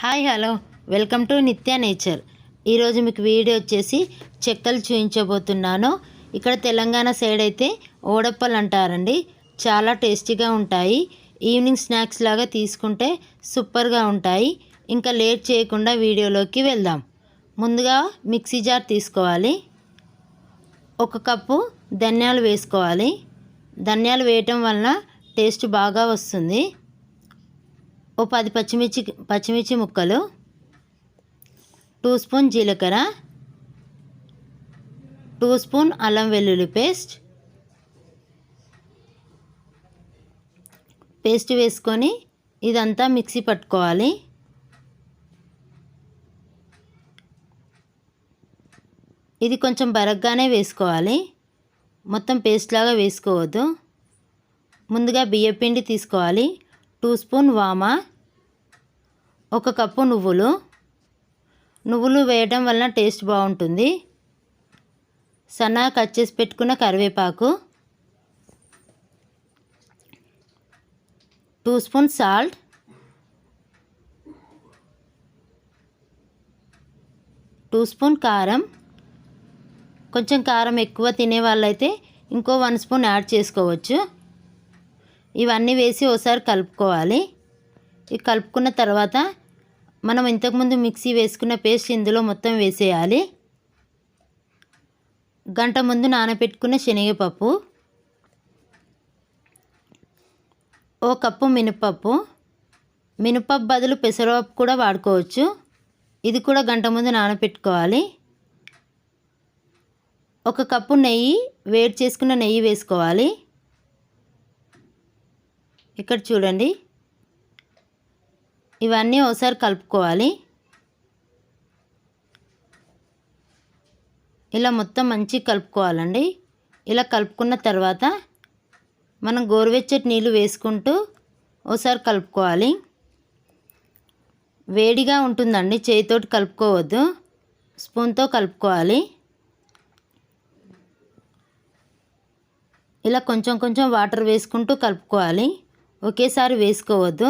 Hi hello. Welcome to Nitya nature. ఈరోజు మీకు video వచ్చేసి చెక్కలు చూపించబోతున్నాను ఇక్కడ తెలంగాణ సైడ్ అయితే ఓడప్పలు అంటారండి. చాలా టేస్టీగా ఉంటాయి. ఈవినింగ్ స్నాక్స్ లాగా తీసుకుంటే సూపర్గా ఉంటాయి. ఇంకా లేట్ చేయకుండా వీడియోలోకి వెళ్దాం. ముందుగా మిక్సీ జార్ తీసుకోవాలి. ఒక కప్పు ధనియాలు వేసుకోవాలి. ధనియాలు వేయటం వలన టేస్ట్ బాగా వస్తుంది. ఓ పది పచ్చిమిర్చి పచ్చిమిర్చి ముక్కలు. టూ స్పూన్ జీలకర్ర. టూ స్పూన్ అల్లం వెల్లుల్లి పేస్ట్. పేస్ట్ వేసుకొని ఇదంతా మిక్సీ పట్టుకోవాలి. ఇది కొంచెం బరగ్గానే వేసుకోవాలి. మొత్తం పేస్ట్ లాగా వేసుకోవద్దు. ముందుగా బియ్యపిండి తీసుకోవాలి. టూ స్పూన్ వామ ఒక కప్పు నువ్వులు. నువ్వులు వేయడం వలన టేస్ట్ బాగుంటుంది. సన్నగా కట్ చేసి పెట్టుకున్న కరివేపాకు. Two spoon salt. Two spoon కారం. కొంచెం కారం ఎక్కువ తినే వాళ్ళైతే ఇంకో వన్ స్పూన్ యాడ్ చేసుకోవచ్చు. ఇవన్నీ వేసి ఒకసారి కలుపుకోవాలి. ఇవి కలుపుకున్న తర్వాత మనం ఇంతకుముందు మిక్సీ వేసుకున్న పేస్ట్ ఇందులో మొత్తం వేసేయాలి. గంట ముందు నానబెట్టుకున్న శనగపప్పు ఓ కప్పు మినపప్పు మినపప్పు బదులు పెసరపప్పు కూడా వాడుకోవచ్చు. ఇది కూడా గంట ముందు నానబెట్టుకోవాలి. ఒక కప్పు నెయ్యి వేడి చేసుకున్న నెయ్యి వేసుకోవాలి. ఇక్కడ చూడండి. ఇవన్నీ ఒకసారి కలుపుకోవాలి. ఇలా మొత్తం మంచిగా కలుపుకోవాలండి. ఇలా కలుపుకున్న తర్వాత మనం గోరువెచ్చటి నీళ్ళు వేసుకుంటూ ఒకసారి కలుపుకోవాలి. వేడిగా ఉంటుందండి. చేతితోటి కలుపుకోవద్దు. స్పూన్తో కలుపుకోవాలి. ఇలా కొంచెం కొంచెం వాటర్ వేసుకుంటూ కలుపుకోవాలి. ఒకేసారి వేసుకోవద్దు.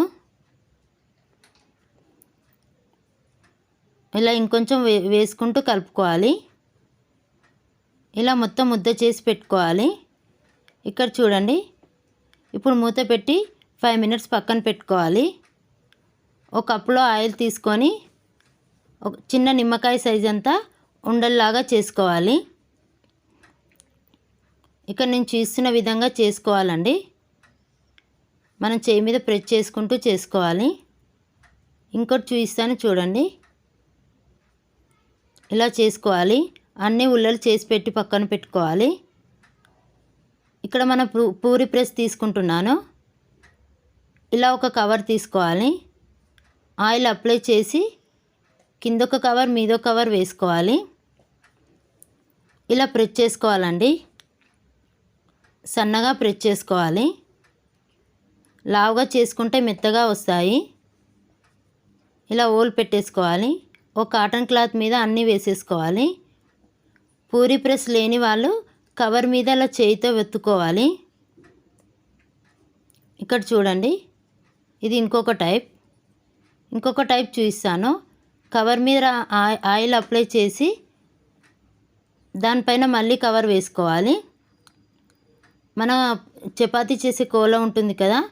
ఇలా ఇంకొంచెం వే వేసుకుంటూ కలుపుకోవాలి. ఇలా మొత్తం ముద్ద చేసి పెట్టుకోవాలి. ఇక్కడ చూడండి. ఇప్పుడు మూత పెట్టి ఫైవ్ మినిట్స్ పక్కన పెట్టుకోవాలి. ఒక కప్పులో ఆయిల్ తీసుకొని ఒక చిన్న నిమ్మకాయ సైజ్ అంతా ఉండల్లాగా చేసుకోవాలి. ఇక్కడ నేను చూస్తున్న విధంగా చేసుకోవాలండి. మనం చేయి మీద ప్రెస్ చేసుకుంటూ చేసుకోవాలి. ఇంకోటి చూపిస్తాను చూడండి. ఇలా చేసుకోవాలి. అన్ని ఉల్లలు చేసి పెట్టి పక్కన పెట్టుకోవాలి. ఇక్కడ మన పూరి ప్రెస్ తీసుకుంటున్నాను. ఇలా ఒక కవర్ తీసుకోవాలి. ఆయిల్ అప్లై చేసి కిందొక కవర్ మీదో కవర్ వేసుకోవాలి. ఇలా ప్రెస్ చేసుకోవాలండి. సన్నగా ప్రెస్ చేసుకోవాలి. లావుగా చేసుకుంటే మెత్తగా వస్తాయి. ఇలా ఓల్ పెట్టేసుకోవాలి. ఒక కాటన్ క్లాత్ మీద అన్నీ వేసేసుకోవాలి. పూరి ప్రెస్ లేని వాళ్ళు కవర్ మీద అలా చేయితో వెతుక్కోవాలి. ఇక్కడ చూడండి. ఇది ఇంకొక టైప్. ఇంకొక టైప్ చూపిస్తాను. కవర్ మీద ఆయిల్ అప్లై చేసి దానిపైన మళ్ళీ కవర్ వేసుకోవాలి. మన చపాతీ చేసే కోల ఉంటుంది కదా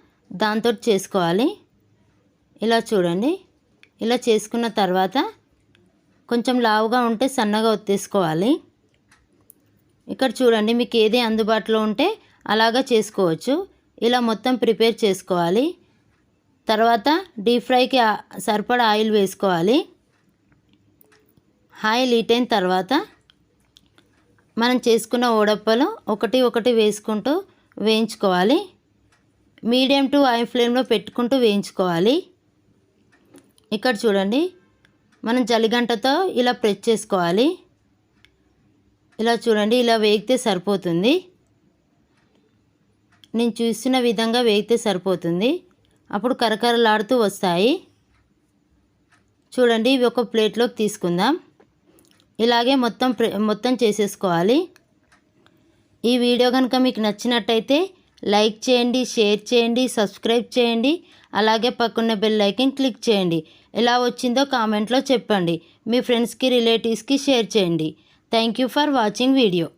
దాంతో చేసుకోవాలి. ఇలా చూడండి. ఇలా చేసుకున్న తర్వాత కొంచెం లావుగా ఉంటే సన్నగా ఒత్తేసుకోవాలి. ఇక్కడ చూడండి మీకు ఏది అందుబాటులో ఉంటే అలాగా చేసుకోవచ్చు. ఇలా మొత్తం ప్రిపేర్ చేసుకోవాలి. తర్వాత డీప్ ఫ్రైకి సరిపడా ఆయిల్ వేసుకోవాలి. ఆయిల్ హీట్ అయిన తర్వాత మనం చేసుకున్న ఓడప్పలు ఒకటి ఒకటి వేసుకుంటూ వేయించుకోవాలి. మీడియం టు హై ఫ్లేమ్లో పెట్టుకుంటూ వేయించుకోవాలి. ఇక్కడ చూడండి మనం జలిగంటతో ఇలా ప్రెస్ చేసుకోవాలి. ఇలా చూడండి ఇలా వేగితే సరిపోతుంది. నేను చూసిన విధంగా వేగితే సరిపోతుంది. అప్పుడు కరకరలాడుతూ వస్తాయి. చూడండి ఇవి ఒక ప్లేట్లోకి తీసుకుందాం. ఇలాగే మొత్తం మొత్తం చేసేసుకోవాలి. ఈ వీడియో కనుక మీకు నచ్చినట్టయితే లైక్ చేయండి షేర్ చేయండి సబ్స్క్రైబ్ చేయండి. అలాగే పక్కన్న బెల్ ఐకన్ క్లిక్ చేయండి. ఎలా వచ్చిందో కామెంట్లో చెప్పండి. మీ ఫ్రెండ్స్కి రిలేటివ్స్కి షేర్ చేయండి. Thank you for watching video.